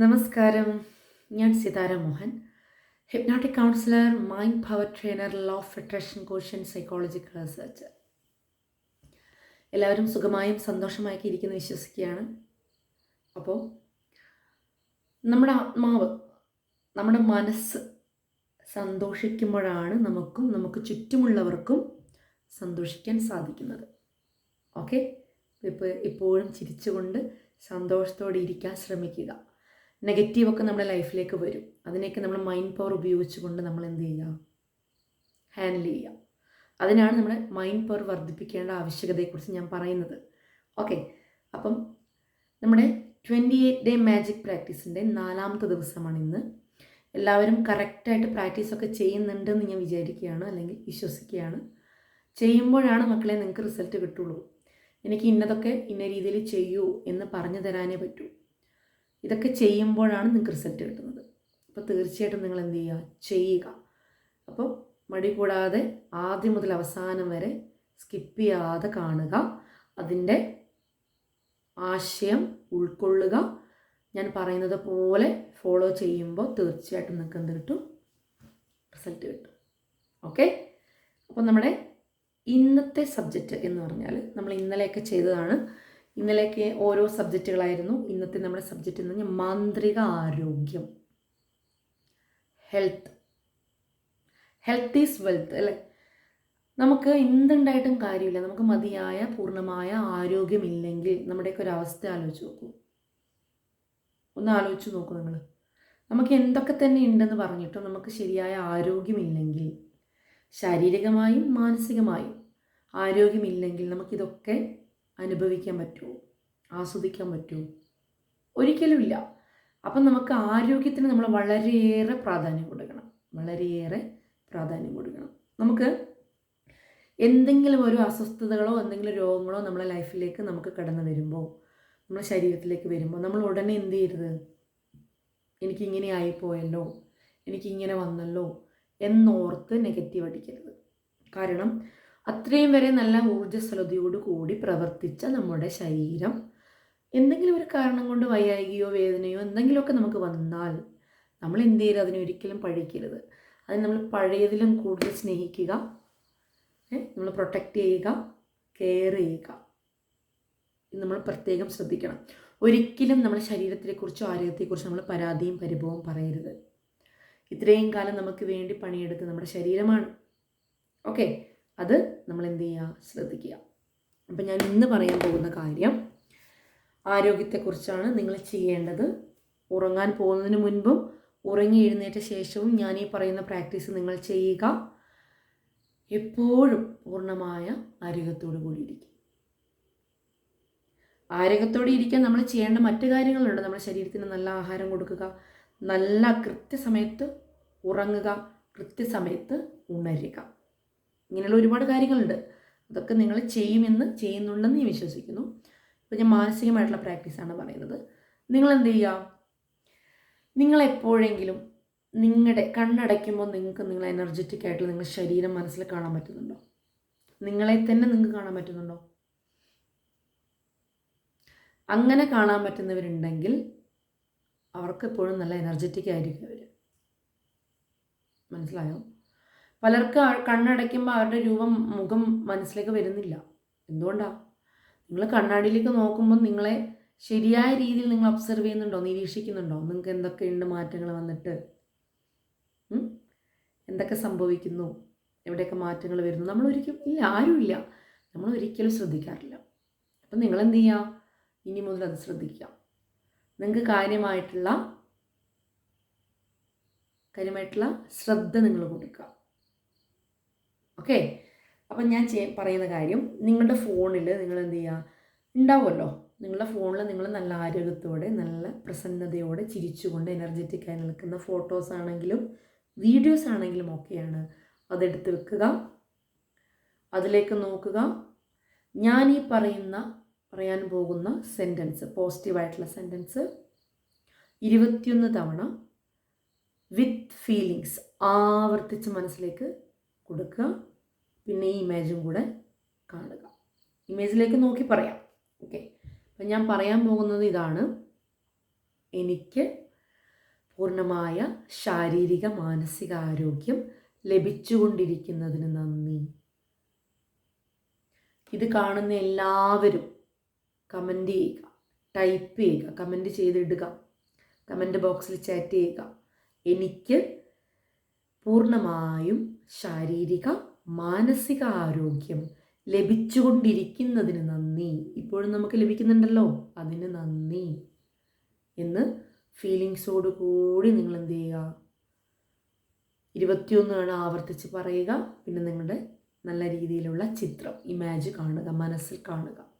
നമസ്കാരം. ഞാൻ Sithara Mohan. Hypnotic counsellor mind power trainer law of attraction caution psychological research എല്ലാവരും സുഖമായും സന്തോഷമായൊക്കെ ഇരിക്കുന്നു വിശ്വസിക്കുകയാണ്. അപ്പോൾ നമ്മുടെ ആത്മാവ് നമ്മുടെ മനസ്സ് സന്തോഷിക്കുമ്പോഴാണ് നമുക്കും നമുക്ക് ചുറ്റുമുള്ളവർക്കും സന്തോഷിക്കാൻ സാധിക്കുന്നത്. ഓക്കെ ഇപ്പോൾ ഇപ്പോഴും ചിരിച്ചുകൊണ്ട് സന്തോഷത്തോടെ ഇരിക്കാൻ ശ്രമിക്കുക. നെഗറ്റീവൊക്കെ നമ്മുടെ ലൈഫിലേക്ക് വരും. അതിനെയൊക്കെ നമ്മൾ മൈൻഡ് പവർ ഉപയോഗിച്ചുകൊണ്ട് നമ്മൾ എന്ത് ചെയ്യുക? ഹാൻഡിൽ ചെയ്യുക. അതിനാണ് നമ്മുടെ മൈൻഡ് പവർ വർദ്ധിപ്പിക്കേണ്ട ആവശ്യകതയെക്കുറിച്ച് ഞാൻ പറയുന്നത്. ഓക്കെ അപ്പം നമ്മുടെ ട്വന്റി എയ്റ്റ് ഡേ മാജിക് പ്രാക്ടീസിന്റെ നാലാമത്തെ ദിവസമാണ് ഇന്ന്. എല്ലാവരും കറക്റ്റായിട്ട് പ്രാക്ടീസൊക്കെ ചെയ്യുന്നുണ്ടെന്ന് ഞാൻ വിചാരിക്കുകയാണ് അല്ലെങ്കിൽ വിശ്വസിക്കുകയാണ്. ചെയ്യുമ്പോഴാണ് മക്കളെ നിങ്ങൾക്ക് റിസൾട്ട് കിട്ടുള്ളൂ. എനിക്ക് ഇന്നതൊക്കെ ഇന്ന രീതിയിൽ ചെയ്യൂ എന്ന് പറഞ്ഞു തരാനേ പറ്റൂ. ഇതൊക്കെ ചെയ്യുമ്പോഴാണ് നിങ്ങൾക്ക് റിസൾട്ട് കിട്ടുന്നത്. അപ്പോൾ തീർച്ചയായിട്ടും നിങ്ങൾ എന്ത് ചെയ്യുക? ചെയ്യുക. അപ്പോൾ മടി കൂടാതെ ആദ്യം മുതൽ അവസാനം വരെ സ്കിപ്പ് ചെയ്യാതെ കാണുക. അതിന്റെ ആശയം ഉൾക്കൊള്ളുക. ഞാൻ പറയുന്നത് പോലെ ഫോളോ ചെയ്യുമ്പോൾ തീർച്ചയായിട്ടും നിങ്ങൾക്ക് എന്ത് കിട്ടും? റിസൾട്ട് കിട്ടും. ഓക്കെ അപ്പോൾ നമ്മുടെ ഇന്നത്തെ സബ്ജക്റ്റ് എന്ന് പറഞ്ഞാൽ നമ്മൾ ഇന്നലെയൊക്കെ ചെയ്തതാണ് ഇന്നലെയൊക്കെ ഓരോ സബ്ജക്റ്റുകളായിരുന്നു. ഇന്നത്തെ നമ്മുടെ സബ്ജക്റ്റ് എന്ന് പറഞ്ഞാൽ മാന്ത്രിക ആരോഗ്യം. ഹെൽത്ത് ഹെൽത്ത് ഈസ് വെൽത്ത് അല്ലേ? നമുക്ക് എന്തുണ്ടായിട്ടും കാര്യമില്ല. നമുക്ക് മതിയായ പൂർണമായ ആരോഗ്യമില്ലെങ്കിൽ നമ്മുടെയൊക്കെ ഒരു അവസ്ഥ ആലോചിച്ച് നോക്കൂ. ഒന്ന് ആലോചിച്ച് നോക്കൂ നിങ്ങൾ. നമുക്ക് എന്തൊക്കെ തന്നെ ഉണ്ടെന്ന് പറഞ്ഞിട്ടും നമുക്ക് ശരിയായ ആരോഗ്യമില്ലെങ്കിൽ ശാരീരികമായും മാനസികമായും ആരോഗ്യമില്ലെങ്കിൽ നമുക്കിതൊക്കെ അനുഭവിക്കാൻ പറ്റുമോ? ആസ്വദിക്കാൻ പറ്റുമോ? ഒരിക്കലുമില്ല. അപ്പം നമുക്ക് ആരോഗ്യത്തിന് നമ്മൾ വളരെയേറെ പ്രാധാന്യം കൊടുക്കണം. വളരെയേറെ പ്രാധാന്യം കൊടുക്കണം. നമുക്ക് എന്തെങ്കിലും ഒരു അസ്വസ്ഥതകളോ എന്തെങ്കിലും രോഗങ്ങളോ നമ്മളെ ലൈഫിലേക്ക് നമുക്ക് കടന്നു വരുമ്പോൾ നമ്മുടെ ശരീരത്തിലേക്ക് വരുമ്പോൾ നമ്മൾ ഉടനെ എന്ത് ചെയ്യരുത്? എനിക്കിങ്ങനെ ആയിപ്പോയല്ലോ എനിക്കിങ്ങനെ വന്നല്ലോ എന്നോർത്ത് നെഗറ്റീവ് അടിക്കരുത്. കാരണം അത്രയും വരെ നല്ല ഊർജസ്വലതയോട് കൂടി പ്രവർത്തിച്ച നമ്മുടെ ശരീരം. എന്തെങ്കിലും ഒരു കാരണം കൊണ്ട് വയ്യായികയോ വേദനയോ എന്തെങ്കിലുമൊക്കെ നമുക്ക് വന്നാൽ നമ്മൾ എന്ത് ചെയ്യരുത് അതിനൊരിക്കലും പഴിക്കരുത്. അതിന് നമ്മൾ പഴയതിലും കൂടുതൽ സ്നേഹിക്കുക. നമ്മൾ പ്രൊട്ടക്റ്റ് ചെയ്യുക കെയർ ചെയ്യുക. നമ്മൾ പ്രത്യേകം ശ്രദ്ധിക്കണം. ഒരിക്കലും നമ്മുടെ ശരീരത്തെക്കുറിച്ചോ ആരോഗ്യത്തെക്കുറിച്ചോ നമ്മൾ പരാതിയും പരിഭവവും പറയരുത്. ഇത്രയും കാലം നമുക്ക് വേണ്ടി പണിയെടുത്ത് നമ്മുടെ ശരീരമാണ്. ഓക്കെ അത് നമ്മൾ എന്ത് ചെയ്യുക ശ്രദ്ധിക്കുക. അപ്പം ഞാൻ ഇന്ന് പറയാൻ പോകുന്ന കാര്യം ആരോഗ്യത്തെക്കുറിച്ചാണ് നിങ്ങൾ ചെയ്യേണ്ടത്. ഉറങ്ങാൻ പോകുന്നതിന് മുൻപും ഉറങ്ങി എഴുന്നേറ്റ ശേഷവും ഞാൻ ഈ പറയുന്ന പ്രാക്ടീസ് നിങ്ങൾ ചെയ്യുക. എപ്പോഴും പൂർണമായ ആരോഗ്യത്തോടു കൂടി ഇരിക്കും ആരോഗ്യത്തോടെ ഇരിക്കാൻ നമ്മൾ ചെയ്യേണ്ട മറ്റു കാര്യങ്ങളുണ്ട്. നമ്മുടെ ശരീരത്തിന് നല്ല ആഹാരം കൊടുക്കുക നല്ല കൃത്യസമയത്ത് ഉറങ്ങുക കൃത്യസമയത്ത് ഉണരുക. ഇങ്ങനെയുള്ള ഒരുപാട് കാര്യങ്ങളുണ്ട്. അതൊക്കെ നിങ്ങൾ ചെയ്യുമെന്ന് ചെയ്യുന്നുണ്ടെന്ന് ഞാൻ വിശ്വസിക്കുന്നു. ഇപ്പോൾ ഞാൻ മാനസികമായിട്ടുള്ള പ്രാക്ടീസാണ് പറയുന്നത്. നിങ്ങൾ എന്ത് ചെയ്യുക നിങ്ങൾ എപ്പോഴെങ്കിലും നിങ്ങളുടെ കണ്ണടയ്ക്കുമ്പോൾ നിങ്ങൾക്ക് നിങ്ങൾ എനർജറ്റിക് ആയിട്ട് നിങ്ങളുടെ ശരീരം മനസ്സിൽ കാണാൻ പറ്റുന്നുണ്ടോ? നിങ്ങളെ തന്നെ നിങ്ങൾക്ക് കാണാൻ പറ്റുന്നുണ്ടോ? അങ്ങനെ കാണാൻ പറ്റുന്നവരുണ്ടെങ്കിൽ അവർക്ക് എപ്പോഴും നല്ല എനർജറ്റിക് ആയിരിക്കും അവർ മനസ്സിലായോ? പലർക്ക് കണ്ണടയ്ക്കുമ്പോൾ അവരുടെ രൂപം മുഖം മനസ്സിലേക്ക് വരുന്നില്ല. എന്തുകൊണ്ടാണ് നിങ്ങൾ കണ്ണാടിയിലേക്ക് നോക്കുമ്പോൾ നിങ്ങളെ ശരിയായ രീതിയിൽ നിങ്ങൾ ഒബ്സർവ് ചെയ്യുന്നുണ്ടോ? നിരീക്ഷിക്കുന്നുണ്ടോ? നിങ്ങൾക്ക് എന്തൊക്കെയുണ്ട് മാറ്റങ്ങൾ വന്നിട്ട്? എന്തൊക്കെ സംഭവിക്കുന്നു? എവിടെയൊക്കെ മാറ്റങ്ങൾ വരുന്നു? നമ്മൾ ഒരിക്കലും ഇല്ല ആരും ഇല്ല നമ്മൾ ഒരിക്കലും ശ്രദ്ധിക്കാറില്ല. അപ്പം നിങ്ങൾ എന്ത് ചെയ്യുക ഇനി മുതൽ അത് ശ്രദ്ധിക്കുക. നിങ്ങൾക്ക് കാര്യമായിട്ടുള്ള കാര്യമായിട്ടുള്ള ശ്രദ്ധ നിങ്ങൾ കൊടുക്കുക. ഓക്കെ അപ്പം ഞാൻ ചെയ്യ പറയുന്ന കാര്യം നിങ്ങളുടെ ഫോണിൽ നിങ്ങൾ എന്ത് ചെയ്യുക ഉണ്ടാവുമല്ലോ നിങ്ങളുടെ ഫോണിൽ നിങ്ങൾ നല്ല ആരോഗ്യത്തോടെ നല്ല പ്രസന്നതയോടെ ചിരിച്ചുകൊണ്ട് എനർജറ്റിക് ആയി നിൽക്കുന്ന ഫോട്ടോസ് ആണെങ്കിലും വീഡിയോസ് ആണെങ്കിലും ഒക്കെയാണ് അതെടുത്ത് വെക്കുക. അതിലേക്ക് നോക്കുക. ഞാൻ ഈ പറയുന്ന പറയാൻ പോകുന്ന സെന്റൻസ് പോസിറ്റീവായിട്ടുള്ള സെന്റൻസ് ഇരുപത്തിയൊന്ന് തവണ വിത്ത് ഫീലിങ്സ് ആവർത്തിച്ച് മനസ്സിലേക്ക് കൊടുക്കുക. പിന്നെ ഈ ഇമേജും കൂടെ കാണുക. ഇമേജിലേക്ക് നോക്കി പറയാം. ഓക്കെ അപ്പം ഞാൻ പറയാൻ പോകുന്നത് ഇതാണ്. എനിക്ക് പൂർണമായ ശാരീരിക മാനസിക ആരോഗ്യം ലഭിച്ചുകൊണ്ടിരിക്കുന്നതിന് നന്ദി. ഇത് കാണുന്ന എല്ലാവരും കമന്റ് ചെയ്യുക ടൈപ്പ് ചെയ്യുക കമന്റ് ചെയ്തിടുക കമന്റ് ബോക്സിൽ ചാറ്റ് ചെയ്യുക. എനിക്ക് പൂർണമായും ശാരീരിക മാനസിക ആരോഗ്യം ലഭിച്ചുകൊണ്ടിരിക്കുന്നതിന് നന്ദി. ഇപ്പോഴും നമുക്ക് ലഭിക്കുന്നുണ്ടല്ലോ. അതിന് നന്ദി. എന്ന് ഫീലിങ്സോട് കൂടി നിങ്ങൾ എന്ത് ചെയ്യുക? ഇരുപത്തിയൊന്ന് ആവർത്തിച്ച് പറയുക. പിന്നെ നിങ്ങളുടെ നല്ല രീതിയിലുള്ള ചിത്രം ഇമാജ് കാണുക മനസ്സിൽ കാണുക.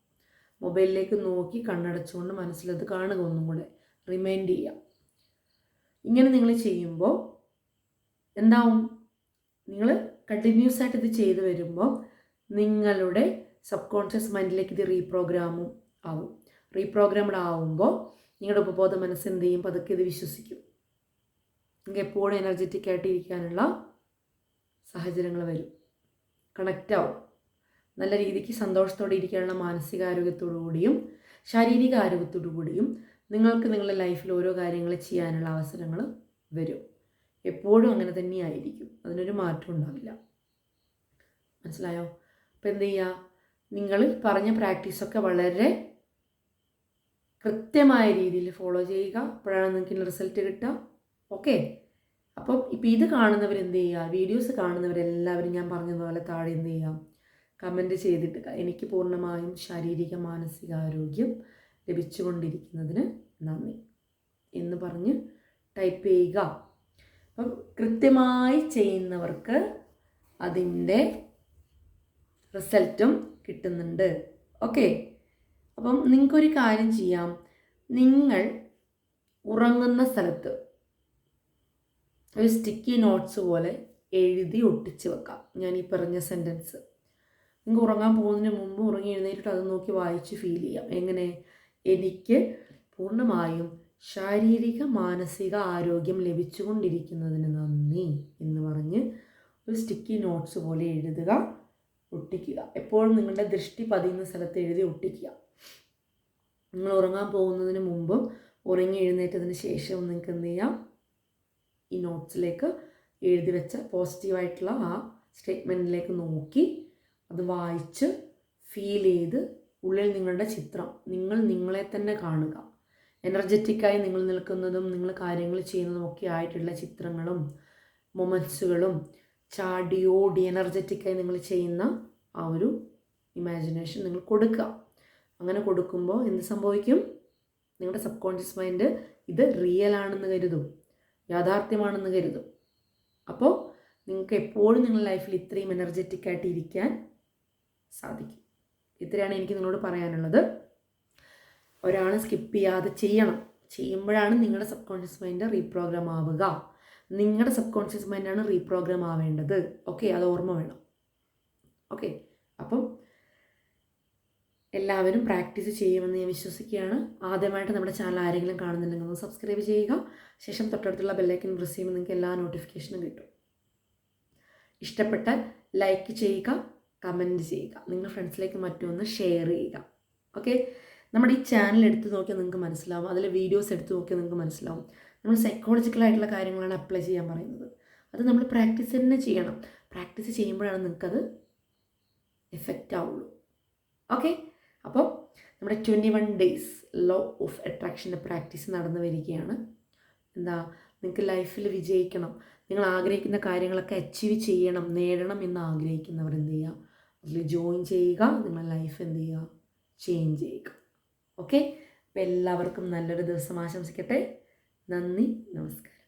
മൊബൈലിലേക്ക് നോക്കി കണ്ണടച്ചുകൊണ്ട് മനസ്സിലത് കാണുക ഒന്നും കൂടെ. റിമൈൻഡ് ചെയ്യുക. ഇങ്ങനെ നിങ്ങൾ ചെയ്യുമ്പോൾ എന്താവും? നിങ്ങൾ കണ്ടിന്യൂസ് ആയിട്ട് ഇത് ചെയ്തു വരുമ്പോൾ നിങ്ങളുടെ സബ് കോൺഷ്യസ് മൈൻഡിലേക്ക് ഇത് റീപ്രോഗ്രാമും ആവും. റീപ്രോഗ്രാംഡ് ആവുമ്പോൾ നിങ്ങളുടെ ഉപബോധ മനസ്സ് എന്ത് ചെയ്യും? പതുക്കെ ഇത് വിശ്വസിക്കും. നിങ്ങൾക്ക് എപ്പോഴും എനർജറ്റിക് ആയിട്ട് ഇരിക്കാനുള്ള സാഹചര്യങ്ങൾ വരും. കണക്റ്റ് ആവും. നല്ല രീതിക്ക് സന്തോഷത്തോടെ ഇരിക്കാനുള്ള മാനസികാരോഗ്യത്തോടു കൂടിയും ശാരീരിക ആരോഗ്യത്തോടു കൂടിയും നിങ്ങൾക്ക് നിങ്ങളുടെ ലൈഫിൽ ഓരോ കാര്യങ്ങൾ ചെയ്യാനുള്ള അവസരങ്ങൾ വരും. എപ്പോഴും അങ്ങനെ തന്നെ ആയിരിക്കും അതിനൊരു മാറ്റം ഉണ്ടാവില്ല. മനസ്സിലായോ? അപ്പോൾ എന്ത് ചെയ്യുക നിങ്ങൾ പറഞ്ഞ പ്രാക്ടീസൊക്കെ വളരെ കൃത്യമായ രീതിയിൽ ഫോളോ ചെയ്യുക. അപ്പോഴാണ് നിങ്ങൾക്ക് റിസൾട്ട് കിട്ടുക. ഓക്കെ? അപ്പം ഇപ്പം ഇത് കാണുന്നവർ എന്ത് ചെയ്യുക വീഡിയോസ് കാണുന്നവരെല്ലാവരും ഞാൻ പറഞ്ഞതുപോലെ താഴെ എന്ത് ചെയ്യാം? കമന്റ് ചെയ്തിട്ട് എനിക്ക് പൂർണമായും ശാരീരിക മാനസിക ആരോഗ്യം ലഭിച്ചുകൊണ്ടിരിക്കുന്നതിന് നന്ദി. എന്ന് പറഞ്ഞ് ടൈപ്പ് ചെയ്യുക. അപ്പം കൃത്യമായി ചെയ്യുന്നവർക്ക് അതിന്റെ റിസൾട്ടും കിട്ടുന്നുണ്ട്. ഓക്കെ? അപ്പം നിങ്ങൾക്കൊരു കാര്യം ചെയ്യാം. നിങ്ങൾ ഉറങ്ങുന്ന സ്ഥലത്ത് ഒരു സ്റ്റിക്കി നോട്ട്സ് പോലെ എഴുതി ഒട്ടിച്ച് വെക്കാം. ഞാൻ ഈ പറഞ്ഞ സെന്റൻസ് നിങ്ങൾക്ക് ഉറങ്ങാൻ പോകുന്നതിന് മുമ്പ് ഉറങ്ങി എഴുന്നേറ്റിട്ട് അത് നോക്കി വായിച്ച് ഫീൽ ചെയ്യാം. എങ്ങനെ? എനിക്ക് പൂർണമായും ശാരീരിക മാനസിക ആരോഗ്യം ലഭിച്ചുകൊണ്ടിരിക്കുന്നതിന് നന്ദി എന്ന് പറഞ്ഞ് ഒരു സ്റ്റിക്കി നോട്ട്സ് പോലെ എഴുതുക ഒട്ടിക്കുക. എപ്പോഴും നിങ്ങളുടെ ദൃഷ്ടി പതിയുന്ന സ്ഥലത്ത് എഴുതി ഒട്ടിക്കുക. നിങ്ങൾ ഉറങ്ങാൻ പോകുന്നതിന് മുമ്പും ഉറങ്ങി എഴുന്നേറ്റതിന് ശേഷവും നിങ്ങൾക്ക് എന്ത് ചെയ്യാം? ഈ നോട്ട്സിലേക്ക് എഴുതി വെച്ച പോസിറ്റീവായിട്ടുള്ള ആ സ്റ്റേറ്റ്മെന്റിലേക്ക് നോക്കി അത് വായിച്ച് ഫീൽ ചെയ്ത് ഉള്ളിൽ നിങ്ങളുടെ ചിത്രം നിങ്ങൾ നിങ്ങളെ തന്നെ കാണുക. എനർജറ്റിക്കായി നിങ്ങൾ നിൽക്കുന്നതും നിങ്ങൾ കാര്യങ്ങൾ ചെയ്യുന്നതും ഒക്കെ ആയിട്ടുള്ള ചിത്രങ്ങളും മൊമെൻസുകളും ചാടിയോടി എനർജറ്റിക്കായി നിങ്ങൾ ചെയ്യുന്ന ആ ഒരു ഇമാജിനേഷൻ നിങ്ങൾ കൊടുക്കുക. അങ്ങനെ കൊടുക്കുമ്പോൾ എന്ത് സംഭവിക്കും? നിങ്ങളുടെ സബ് കോൺഷ്യസ് മൈൻഡ് ഇത് റിയൽ ആണെന്ന് കരുതും യാഥാർത്ഥ്യമാണെന്ന് കരുതും. അപ്പോൾ നിങ്ങൾക്ക് എപ്പോഴും നിങ്ങളുടെ ലൈഫിൽ ഇത്രയും എനർജറ്റിക് ആയിട്ട് ഇരിക്കാൻ സാധിക്കും. ഇത്രയാണ് എനിക്ക് നിങ്ങളോട് പറയാനുള്ളത്. ഒരാൾ സ്കിപ്പ് ചെയ്യാതെ ചെയ്യണം. ചെയ്യുമ്പോഴാണ് നിങ്ങളുടെ സബ് കോൺഷ്യസ് മൈൻഡ് റീപ്രോഗ്രാം ആവുക. നിങ്ങളുടെ സബ് കോൺഷ്യസ് മൈൻഡാണ് റീപ്രോഗ്രാം ആവേണ്ടത്. ഓക്കെ അത് ഓർമ്മ വേണം. ഓക്കെ അപ്പം എല്ലാവരും പ്രാക്ടീസ് ചെയ്യുമെന്ന് ഞാൻ വിശ്വസിക്കുകയാണ്. ആദ്യമായിട്ട് നമ്മുടെ ചാനൽ ആരെങ്കിലും കാണുന്നുണ്ടെങ്കിൽ ഒന്ന് സബ്സ്ക്രൈബ് ചെയ്യുക. ശേഷം തൊട്ടടുത്തുള്ള ബെല്ലൈക്കൻ പ്രസ് ചെയ്യുമ്പോൾ നിങ്ങൾക്ക് എല്ലാ നോട്ടിഫിക്കേഷനും കിട്ടും. ഇഷ്ടപ്പെട്ടാൽ ലൈക്ക് ചെയ്യുക കമന്റ് ചെയ്യുക. നിങ്ങളുടെ ഫ്രണ്ട്സിലേക്ക് മറ്റൊന്ന് ഷെയർ ചെയ്യുക. ഓക്കെ നമ്മുടെ ഈ ചാനൽ എടുത്ത് നോക്കിയാൽ നിങ്ങൾക്ക് മനസ്സിലാവും. അതിലെ വീഡിയോസ് എടുത്ത് നോക്കിയാൽ നിങ്ങൾക്ക് മനസ്സിലാവും. നമ്മൾ സൈക്കോളജിക്കൽ ആയിട്ടുള്ള കാര്യങ്ങളാണ് അപ്ലൈ ചെയ്യാൻ പറയുന്നത്. അത് നമ്മൾ പ്രാക്ടീസ് തന്നെ ചെയ്യണം. പ്രാക്ടീസ് ചെയ്യുമ്പോഴാണ് നിങ്ങൾക്കത് എഫക്റ്റ് ആവുള്ളൂ. ഓക്കെ അപ്പോൾ നമ്മുടെ twenty one days law of അട്രാക്ഷന്റെ practice നടന്നു വരികയാണ്. എന്താ? നിങ്ങൾക്ക് ലൈഫിൽ വിജയിക്കണം. നിങ്ങൾ ആഗ്രഹിക്കുന്ന കാര്യങ്ങളൊക്കെ അച്ചീവ് ചെയ്യണം. നേടണം എന്ന് ആഗ്രഹിക്കുന്നവർ എന്ത് ചെയ്യുക? അതിൽ ജോയിൻ ചെയ്യുക. നിങ്ങളുടെ ലൈഫ് എന്ത് ചെയ്യുക? ചേഞ്ച് ചെയ്യുക. ഓക്കെ? അപ്പോൾ എല്ലാവർക്കും നല്ലൊരു ദിവസം ആശംസിക്കട്ടെ. നന്ദി നമസ്കാരം.